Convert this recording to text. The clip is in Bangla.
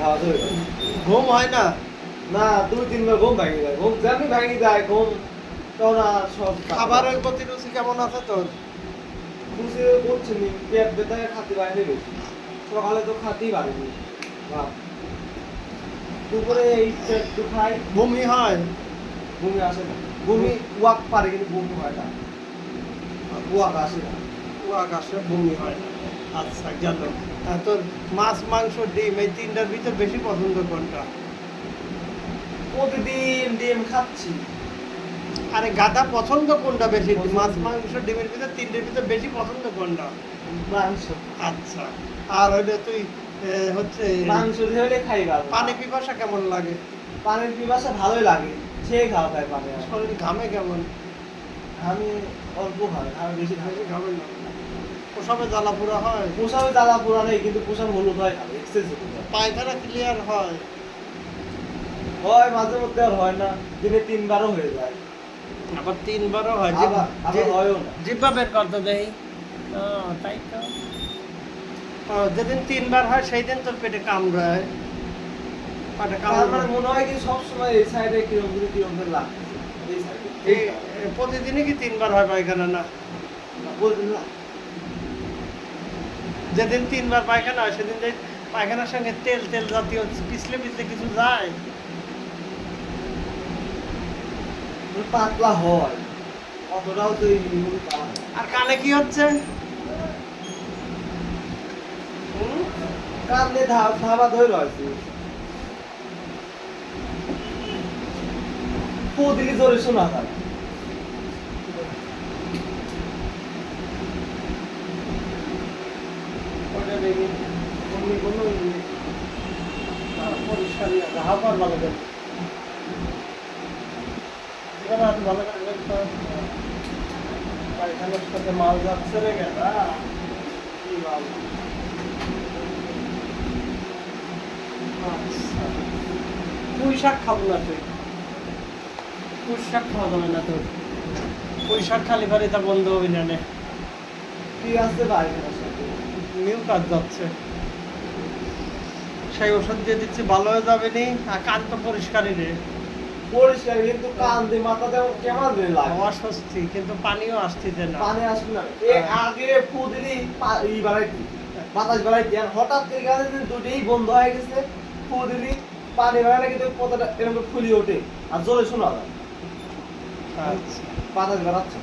খাওয়া ঘুম হয় না। না দুই তিনবার ঘুম ভাঙি যায়। ঘুম যেমনি ভাঙি যায় ঘুম তখন আর সব খাবারের প্রতি রুচি কেমন আছে তোর? বুঝে করছি নি পেট বেতায় খাতে বাইরে গেছি সকালে তো খাতেই পারিনি দুপুরে এই পেট দু খাই। বমি হয়? বমি আসে না। বমি ওয়াক পারে কিন্তু বমি হয় না। ওয়াক আসে না। কুয়াক আসে বমি হয় না। আচ্ছা আর তোর মাছ মাংস ডিম এই তিনটার ভিতর বেশি পছন্দ কোনটা? প্রতিদিন ডিম খাচ্ছি। আরে গাদা পছন্দ কোনটা বেশি? মাছ মাংস ডিমের ভিতর তিনটের ভিতর বেশি পছন্দ কোনটা? মাংস। আচ্ছা আর হইলে তুই হচ্ছে মাংস হলে খাই ভালো। পানি পিপাসা কেমন লাগে? পানির পিপাসা ভালোই লাগে সে খাওয়া খায় পানি আর। শরীর ঘামে কেমন? আমি অল্প খাই আমি বেশি খাই ঘামে না। ওসবে জ্বালা পোড়া হয়। পোশাবে জ্বালা পোড়া নেই কিন্তু পোশাক হলুদ হয় এক্সেসিভ পায়খানা ক্লিয়ার হয়। হয় মাঝে মধ্যে আর হয় না। দিনে তিনবারও হয়ে যায়। আবার তিনবারও হয়। আবার হয়ও না। জিব্বা বের করতে দেই। তাই তো। যেদিন তিনবার হয় সেই দিন তোর পেটে কামড়ায়। পেটে তার মানে মনে হয় কি সবসময় এই সাইডে কীরকম করে কীরকম করে লাগে প্রতিদিনই কি তিনবার হয় পায়খানা না? বলতেন না। যেদিন তিনবার পায়খানা হয় সেদিন যে পায়খানার সঙ্গে তেল তেল জাতীয় পিছলে পিছলে কিছু যায়। পাতলা হয় অতটাও তো। আর কানে কি হচ্ছে? ধা- ধাবা ধরে রয়েছে। পো জোরে শোনা যায়। ওটা দেখি কোনো নেই। আর পরিষ্কারই আছে হাওয়ার ভালো করে যেখানে হাত ভালো করে পায়খানার সাথে মাল যাচ্ছে রে গেলা কি মাল আচ্ছা পুঁই শাক খাব না তুই। পুঁই শাক খাওয়া যাবে না তোর। পুঁই শাক খালি পারে তা বন্ধ হবে না নে। কি আছে মিউ কাজ যাচ্ছে। সেই ওষুধ দিয়ে দিচ্ছি ভালো হয়ে যাবে নি? আর কান তো পরিষ্কারই রে। পরিষ্কার কিন্তু কান দিয়ে মাথা দেওয়া কেমন দিন লাগে। অস্বস্তি কিন্তু পানিও আসতেছে না। পানি আসবে না। এ আগে ফু দিলি পা- ই বাড়াইতি বাতাস বাড়াইতি আর হঠাৎ করে গাছে দুটোই বন্ধ হয়ে গেছে দিলি পানি বাড়ালে কিন্তু পতাটা এরকম ওঠে। আর জোরে শোনা যায়। আচ্ছা। বাতাস বাড়াচ্ছে।